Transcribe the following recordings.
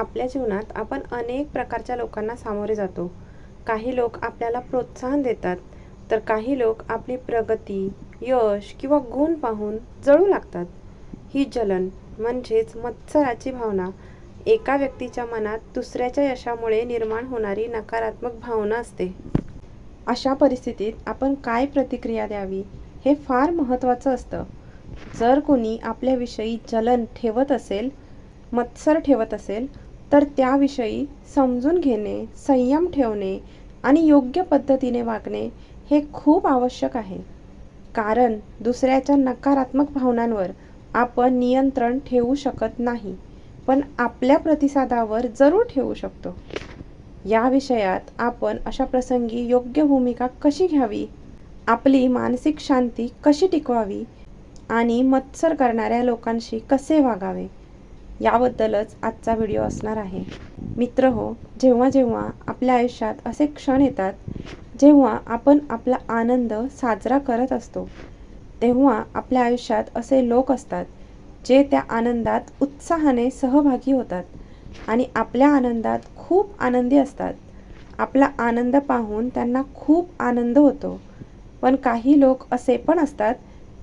आपल्या जीवनात आपण अनेक प्रकारच्या लोकांना सामोरे जातो. काही लोक आपल्याला प्रोत्साहन देतात तर काही लोक आपली प्रगती यश किंवा गुण पाहून जळू लागतात. ही जलन म्हणजेच मत्सराची भावना. एका व्यक्तीच्या मनात दुसऱ्याच्या यशामुळे निर्माण होणारी नकारात्मक भावना असते. अशा परिस्थितीत आपण काय प्रतिक्रिया द्यावी हे फार महत्त्वाचं असतं. जर कोणी आपल्याविषयी जलन ठेवत असेल मत्सर ठेवत असेल तर त्याविषयी समजून घेणे संयम ठेवणे आणि योग्य पद्धतीने वागणे हे खूप आवश्यक आहे. कारण दुसऱ्याच्या नकारात्मक भावनांवर आपण नियंत्रण ठेवू शकत नाही पण आपल्या प्रतिसादावर जरूर ठेवू शकतो. या विषयात आपण अशा प्रसंगी योग्य भूमिका कशी घ्यावी आपली मानसिक शांती कशी टिकवावी आणि मत्सर करणाऱ्या लोकांशी कसे वागावे याबद्दलच आजचा व्हिडिओ असणार आहे. मित्र हो जेव्हा जेव्हा आपल्या आयुष्यात असे क्षण येतात जेव्हा आपण आपला आनंद साजरा करत असतो तेव्हा आपल्या आयुष्यात असे लोक असतात जे त्या आनंदात उत्साहाने सहभागी होतात आणि आपल्या आनंदात खूप आनंदी असतात. आपला आनंद पाहून त्यांना खूप आनंद होतो. पण काही लोक असे पण असतात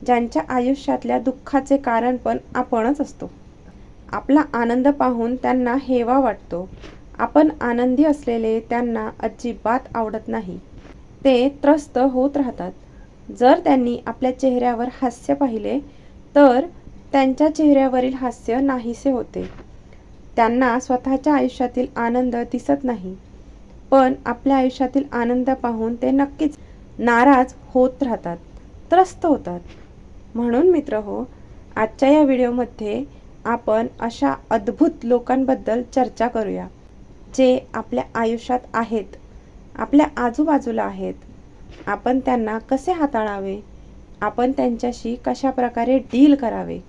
ज्यांच्या आयुष्यातल्या दुःखाचे कारण पण आपणच असतो. आपला आनंद पाहून त्यांना हेवा वाटतो. आपण आनंदी असलेले त्यांना अजिबात आवडत नाही. ते त्रस्त होत राहतात. जर त्यांनी आपल्या चेहऱ्यावर हास्य पाहिले तर त्यांच्या चेहऱ्यावरील हास्य नाहीसे होते. त्यांना स्वतःच्या आयुष्यातील आनंद दिसत नाही. पण आपल्या आयुष्यातील आनंद पाहून ते नक्कीच नाराज होत राहतात त्रस्त होतात. म्हणून मित्र हो आजच्या या व्हिडिओमध्ये आपण अशा अद्भुत लोकांबद्दल चर्चा करूया जे आपल्या आयुष्यात आहेत आपल्या आजूबाजूला आहेत. आपण त्यांना कसे हाताळावे? आपण त्यांच्याशी कशा प्रकारे डील करावे?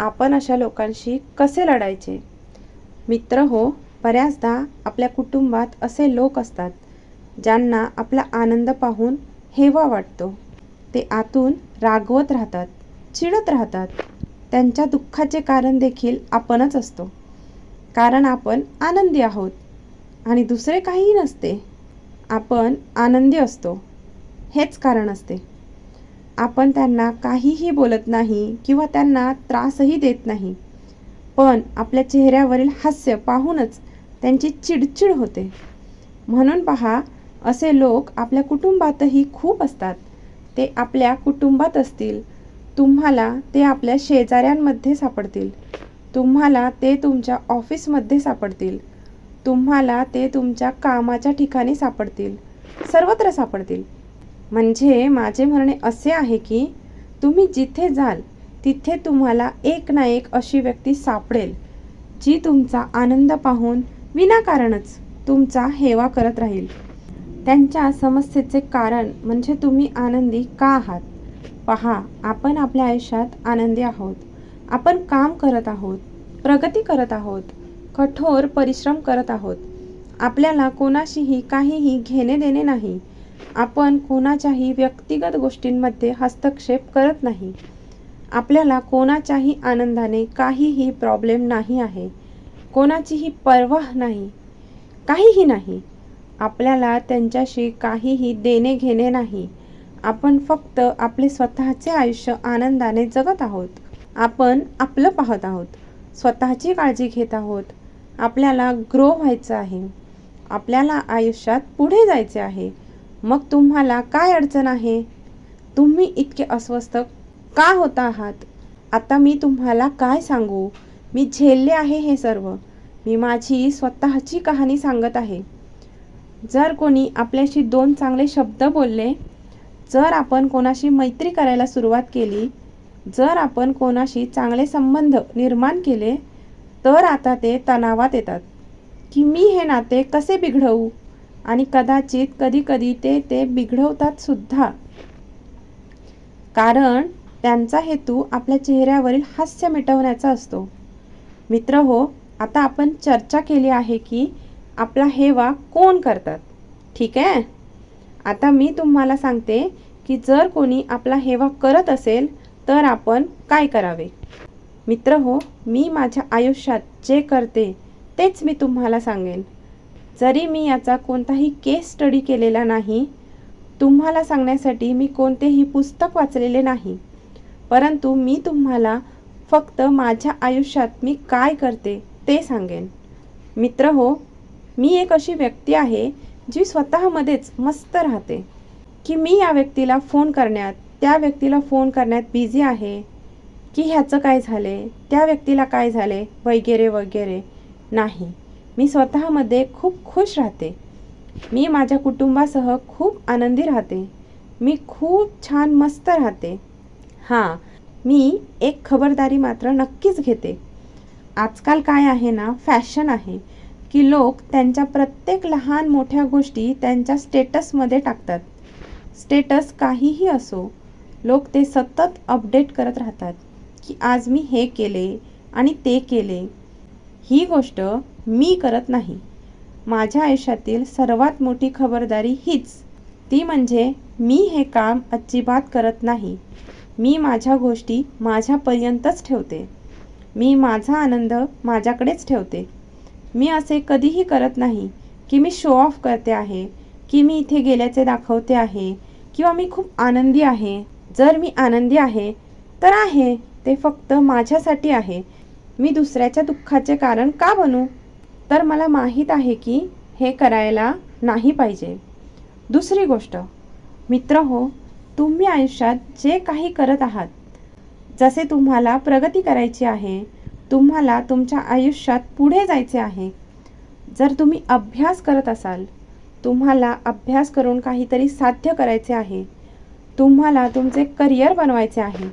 आपण अशा लोकांशी कसे लढायचे? मित्र हो बऱ्याचदा आपल्या कुटुंबात असे लोक असतात ज्यांना आपला आनंद पाहून हेवा वाटतो. ते आतून रागवत राहतात चिडत राहतात. त्यांच्या दुःखाचे कारण देखील आपणच असतो. कारण आपण आनंदी आहोत. आणि दुसरे काहीही नसते आपण आनंदी असतो. हेच कारण असते. आपण त्यांना काहीही बोलत नाही किंवा त्यांना त्रासही देत नाही. पण आपल्या चेहऱ्यावरील हास्य पाहूनच त्यांची चिडचिड होते. म्हणून पहा असे लोक आपल्या कुटुंबातही खूप असतात. ते आपल्या कुटुंबात असतील तुम्हाला ते आपल्या शेजाऱ्यांमध्ये सापडतील. तुम्हाला ते तुमच्या ऑफिसमध्ये सापडतील. तुम्हाला ते तुमच्या कामाच्या ठिकाणी सापडतील. सर्वत्र सापडतील. म्हणजे माझे म्हणणे असे आहे की तुम्ही जिथे जाल तिथे तुम्हाला एक ना एक अशी व्यक्ती सापडेल जी तुमचा आनंद पाहून विनाकारणच तुमचा हेवा करत राहील. त्यांच्या समस्येचे कारण म्हणजे तुम्ही आनंदी का आहात? पहा आपण आपल्या आयुष्यात आनंदी आहोत. आपण काम करत आहोत प्रगती करत आहोत कठोर परिश्रम करत आहोत. आपल्याला कोणाशीही काहीही घेणे देणे नाही. आपण कोणाच्याही व्यक्तिगत गोष्टींमध्ये हस्तक्षेप करत नाही. आपल्याला कोणाच्याही आनंदाने काहीही प्रॉब्लेम नाही आहे. कोणाचीही पर्वा नाही. काहीही नाही. आपल्याला त्यांच्याशी काहीही देणे घेणे नाही. आपण फक्त आपले स्वतःचे आयुष्य आनंदाने जगत आहोत. आपण आपलं पाहत आहोत. स्वतःची काळजी घेत आहोत. आपल्याला ग्रो व्हायचं आहे. आपल्याला आयुष्यात पुढे जायचे आहे. मग तुम्हाला काय अडचण आहे? तुम्ही इतके अस्वस्थ का होता आहात? आता मी तुम्हाला काय सांगू? मी झेलले आहे हे सर्व. मी माझी स्वतःची कहाणी सांगत आहे. जर कोणी आपल्याशी दोन चांगले शब्द बोलले जर आपण कोणाशी मैत्री करायला सुरुवात केली जर आपण कोणाशी चांगले संबंध निर्माण केले तर आता ते तणावात येतात. की मी हे नाते कसे बिघडवू? आणि कदाचित कधीकधी ते ते बिघडवतात सुद्धा. कारण त्यांचा हेतू आपल्या चेहऱ्यावरील हास्य मिटवण्याचा असतो. मित्र हो आता आपण चर्चा केली आहे की आपला हेवा कोण करतात? ठीक आहे? आता मी तुम्हाला सांगते की जर कोणी आपला हेवा करत असेल तर आपण काय करावे? मित्र हो मी माझ्या आयुष्यात जे करते तेच मी तुम्हाला सांगेन. जरी मी याचा कोणताही केस स्टडी केलेला नाही तुम्हाला सांगण्यासाठी मी कोणतेही पुस्तक वाचलेले नाही. परंतु मी तुम्हाला फक्त माझ्या आयुष्यात मी काय करते ते सांगेन. मित्र हो मी एक अशी व्यक्ती आहे जी स्वतःमध्येच मस्त राहते. की मी या व्यक्तीला फोन करण्यात त्या व्यक्तीला फोन करण्यात बिझी आहे. की ह्याचं काय झाले त्या व्यक्तीला काय झाले वगैरे वगैरे. नाही. मी स्वतःमध्ये खूप खुश राहते. मी माझ्या कुटुंबासह खूप आनंदी राहते. मी खूप छान मस्त राहते. हां मी एक खबरदारी मात्र नक्कीच घेते. आजकाल काय आहे ना फॅशन आहे. की लोक त्यांच्या प्रत्येक लहान मोठ्या गोष्टी त्यांच्या स्टेटसमध्ये टाकतात. स्टेटस काहीही असो लोक ते सतत अपडेट करत राहतात की आज मी हे केले आणि ते केले. ही गोष्ट मी करत नाही. माझ्या आयुष्यातील सर्वात मोठी खबरदारी हीच. ती म्हणजे मी हे काम अजिबात करत नाही. मी माझ्या गोष्टी माझ्यापर्यंतच ठेवते. मी माझा आनंद माझ्याकडेच ठेवते. मी असे कधीही करत नाही की मी शो ऑफ करते आहे की मी इथे गेल्याचे दाखवते आहे किंवा मी खूप आनंदी आहे. जर मी आनंदी आहे तर आहे ते फक्त माझ्यासाठी आहे. मी दुसऱ्याच्या दुःखाचे कारण का बनू? तर मला माहीत आहे की हे करायला नाही पाहिजे. दुसरी गोष्ट मित्र हो तुम्ही आयुष्यात जे काही करत आहात जसे तुम्हाला प्रगती करायची आहे तुम्हाला तुमच्या आयुष्यात पुढे जायचे आहे. जर तुम्ही अभ्यास करत असाल तुम्हाला अभ्यास करून काहीतरी साध्य करायचे आहे. तुम्हाला तुमचे करिअर बनवायचे आहे.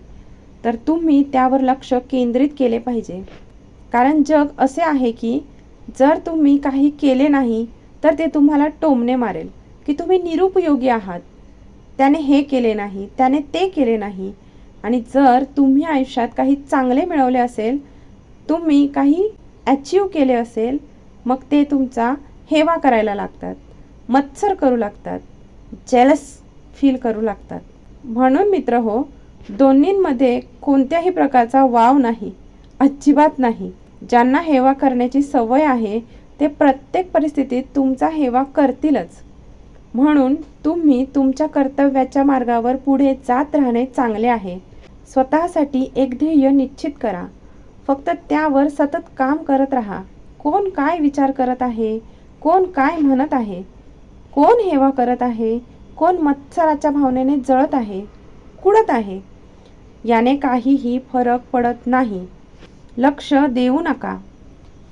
तर तुम्ही त्यावर लक्ष केंद्रित केले पाहिजे. कारण जग असे आहे की जर तुम्ही काही केले नाही तर ते तुम्हाला टोमणे मारेल की तुम्ही निरुपयोगी आहात. त्याने हे केले नाही त्याने ते केले नाही. आणि जर तुम्ही आयुष्यात काही चांगले मिळवले असेल तुम्ही काही अचीव केले असेल मग ते तुमचा हेवा करायला लागतात मत्सर करू लागतात जेलस फील करू लागतात. म्हणून मित्र हो दोन्हींमध्ये कोणत्याही प्रकारचा वाव नाही अजिबात नाही. ज्यांना हेवा करण्याची सवय आहे ते प्रत्येक परिस्थितीत तुमचा हेवा करतीलच. म्हणून तुम्ही तुमच्या कर्तव्याच्या मार्गावर पुढे जात राहणे चांगले आहे. स्वतःसाठी एक ध्येय निश्चित करा. फक्त त्यावर सतत काम करत राहा. कोण काय विचार करत आहे? कोण काय म्हणत आहे? कोण हेवा करत आहे? कोण मत्सराच्या भावनेने जळत आहे? कुडत आहे? याने काहीही फरक पडत नाही. लक्ष देऊ नका.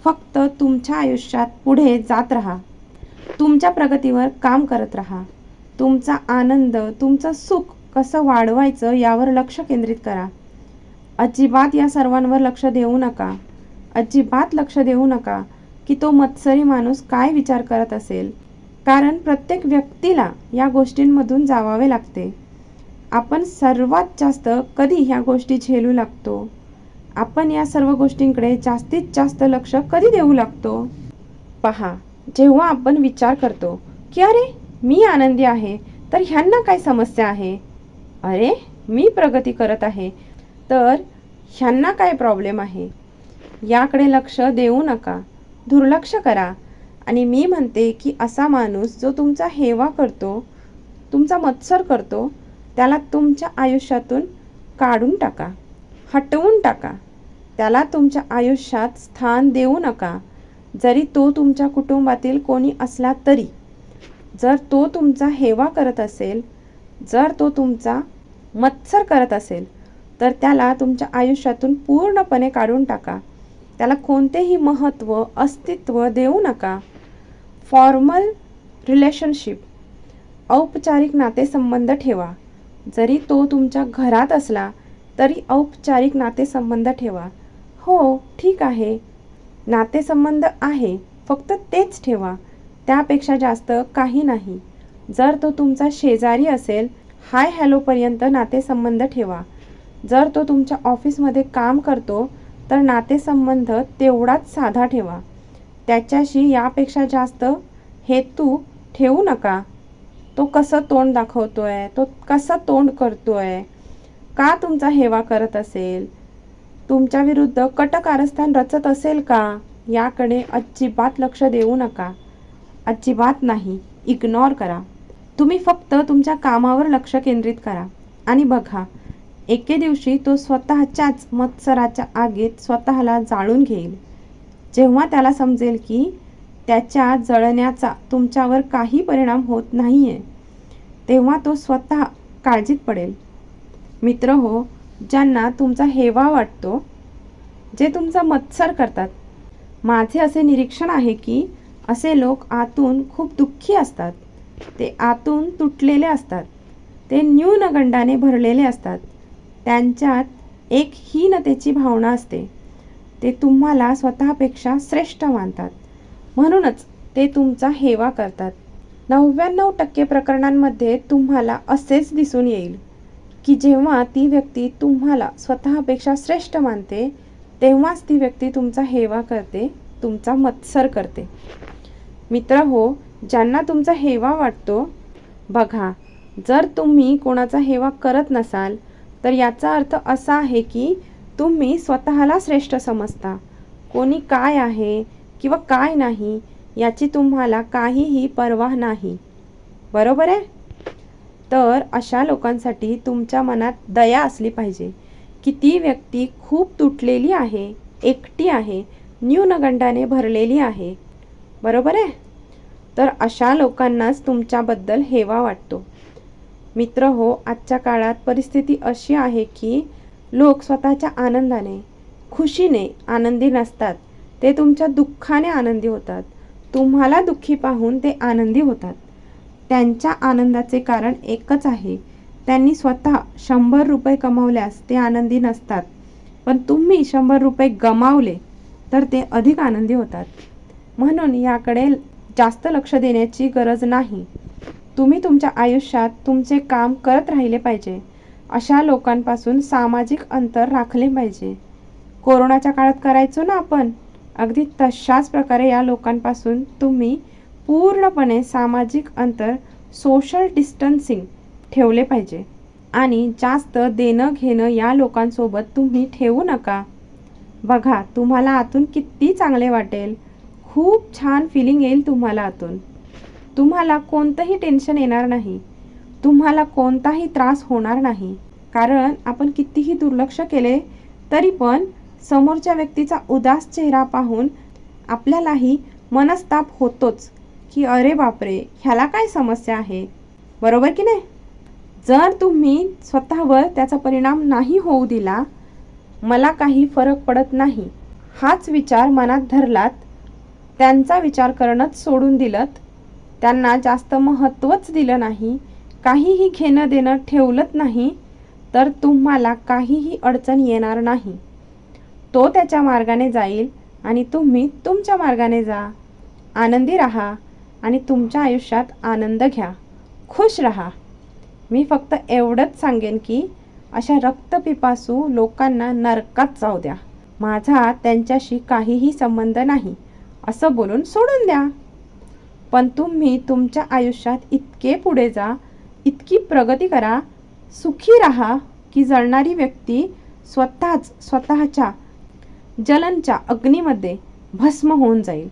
फक्त तुमच्या आयुष्यात पुढे जात राहा. तुमच्या प्रगतीवर काम करत राहा. तुमचा आनंद तुमचं सुख कसं वाढवायचं यावर लक्ष केंद्रित करा. अजिबात या सर्वांवर लक्ष देऊ नका. अजिबात लक्ष देऊ नका की तो मत्सरी माणूस काय विचार करत असेल. कारण प्रत्येक व्यक्तीला या गोष्टींमधून जावावे लागते. आपण सर्वात जास्त कधी ह्या गोष्टी झेलू लागतो? आपण या सर्व गोष्टींकडे जास्तीत जास्त लक्ष कधी देऊ लागतो? पहा जेव्हा आपण विचार करतो की अरे मी आनंदी आहे तर ह्यांना काय समस्या आहे? अरे मी प्रगती करत आहे. तर ह्यांना काय प्रॉब्लेम आहे? याकडे लक्ष देऊ नका. दुर्लक्ष करा. आणि मी म्हणते की असा माणूस जो तुमचा हेवा करतो तुमचा मत्सर करतो त्याला तुमच्या आयुष्यातून काढून टाका. हटवून टाका. त्याला तुमच्या आयुष्यात स्थान देऊ नका. जरी तो तुमच्या कुटुंबातील कोणी असला तरी जर तो तुमचा हेवा करत असेल जर तो तुमचा मत्सर करत असेल तर त्याला तुमच्या आयुष्यातून पूर्णपणे काढून टाका. त्याला कोणतेही महत्त्व अस्तित्व देऊ नका. फॉर्मल रिलेशनशिप औपचारिक नातेसंबंध ठेवा. जरी तो तुमच्या घरात असला तरी औपचारिक नातेसंबंध ठेवा. हो ठीक आहे. नातेसंबंध आहे फक्त तेच ठेवा. त्यापेक्षा जास्त काही नाही. जर तो तुमचा शेजारी असेल हाय हॅलोपर्यंत नातेसंबंध ठेवा. जर तो तुमच्या ऑफिसमध्ये काम करतो तर नातेसंबंध तेवढाच साधा ठेवा. त्याच्याशी यापेक्षा जास्त हेतू ठेवू नका. तो कसं तोंड दाखवतो आहे तो कसं तोंड करतो आहे का तुमचा हेवा करत असेल? तुमच्या विरुद्ध कटकारस्थान रचत असेल का? याकडे अजिबात लक्ष देऊ नका. अजिबात नाही. इग्नॉर करा. तुम्ही फक्त तुमच्या कामावर लक्ष केंद्रित करा. आणि बघा एके दिवशी तो स्वतःच्याच मत्सराच्या आगीत स्वतःला जाळून घेईल. जेव्हा त्याला समजेल की त्याच्या जळण्याचा तुमच्यावर काही परिणाम होत नाही आहे तेव्हा तो स्वतः काळजीत पडेल. मित्र हो ज्यांना तुमचा हेवा वाटतो जे तुमचा मत्सर करतात माझे असे निरीक्षण आहे की असे लोक आतून खूप दुःखी असतात. ते आतून तुटलेले असतात. ते न्यूनगंडाने भरलेले असतात. त्यांच्यात एक हीनतेची भावना असते. ते तुम्हाला स्वतःपेक्षा श्रेष्ठ मानतात. म्हणूनच ते तुमचा हेवा करतात. नव्याण्णव टक्के प्रकरणांमध्ये तुम्हाला असेच दिसून येईल की जेव्हा ती व्यक्ती तुम्हाला स्वतःपेक्षा श्रेष्ठ मानते तेव्हाच ती व्यक्ती तुमचा हेवा करते तुमचा मत्सर करते. मित्र हो ज्यांना तुमचा हेवा वाटतो बघा जर तुम्ही कोणाचा हेवा करत नसाल तर याचा अर्थ असा आहे की तुम्ही स्वतःला श्रेष्ठ समजता. कोणी काय आहे किंवा काय नाही याची तुम्हाला काहीही पर्वा नाही. बरोबर आहे? तर अशा लोकांसाठी तुमच्या मनात दया असली पाहिजे की ती व्यक्ती खूप तुटलेली आहे एकटी आहे न्यूनगंडाने भरलेली आहे. बरोबर आहे? तर अशा लोकांनाच तुमच्याबद्दल हेवा वाटतो. मित्र हो आजच्या काळात परिस्थिती अशी आहे की लोक स्वतःच्या आनंदाने खुशीने आनंदी नसतात. ते तुमच्या दुःखाने आनंदी होतात. तुम्हाला दुःखी पाहून ते आनंदी होतात. त्यांच्या आनंदाचे कारण एकच आहे. त्यांनी स्वतः शंभर रुपये कमावल्यास ते आनंदी नसतात. पण तुम्ही शंभर रुपये गमावले तर ते अधिक आनंदी होतात. म्हणून याकडे जास्त लक्ष देण्याची गरज नाही. तुम्ही तुमच्या आयुष्यात तुमचे काम करत राहिले पाहिजे. अशा लोकांपासून सामाजिक अंतर राखले पाहिजे. कोरोनाच्या काळात करायचो ना आपण? अगदी तशाच प्रकारे या लोकांपासून तुम्ही पूर्णपणे सामाजिक अंतर सोशल डिस्टन्सिंग ठेवले पाहिजे. आणि जास्त देणं घेणं या लोकांसोबत तुम्ही ठेवू नका. बघा तुम्हाला आतून किती चांगले वाटेल. खूप छान फिलिंग येईल तुम्हाला आतून. तुम्हाला कोणतंही टेन्शन येणार नाही. तुम्हाला कोणताही त्रास होणार नाही. कारण आपण कितीही दुर्लक्ष केले तरी पण समोरच्या व्यक्तीचा उदास चेहरा पाहून आपल्यालाही मनस्ताप होतोच की अरे बापरे ह्याला काय समस्या आहे? बरोबर की नाही? जर तुम्ही स्वतःवर त्याचा परिणाम नाही होऊ दिला मला काही फरक पडत नाही. हाच विचार मनात धरलात त्यांचा विचार करणंच सोडून दिलं त्यांना जास्त महत्त्वच दिलं नाही काहीही घेणं देणं ठेवलंच नाही तर तुम्हाला काहीही अडचण येणार नाही. तो त्याच्या मार्गाने जाईल आणि तुम्ही तुमच्या मार्गाने जा. आनंदी राहा आणि तुमच्या आयुष्यात आनंद घ्या. खुश राहा. मी फक्त एवढंच सांगेन की अशा रक्तपिपासू लोकांना नरकात जाऊ द्या. माझा त्यांच्याशी काहीही संबंध नाही असं बोलून सोडून द्या. पण तुम्ही तुमच्या आयुष्यात इतके पुढे जा इतकी प्रगती करा सुखी राहा की जळणारी व्यक्ती स्वतःच स्वतःच्या जलनच्या अग्नीमध्ये भस्म होऊन जाईल.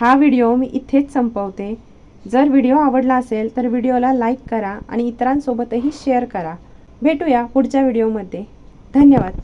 हा व्हिडिओ मी इथेच संपवते. जर व्हिडिओ आवडला असेल तर व्हिडिओला लाईक करा आणि इतरांसोबतही शेअर करा. भेटूया पुढच्या व्हिडिओमध्ये. धन्यवाद.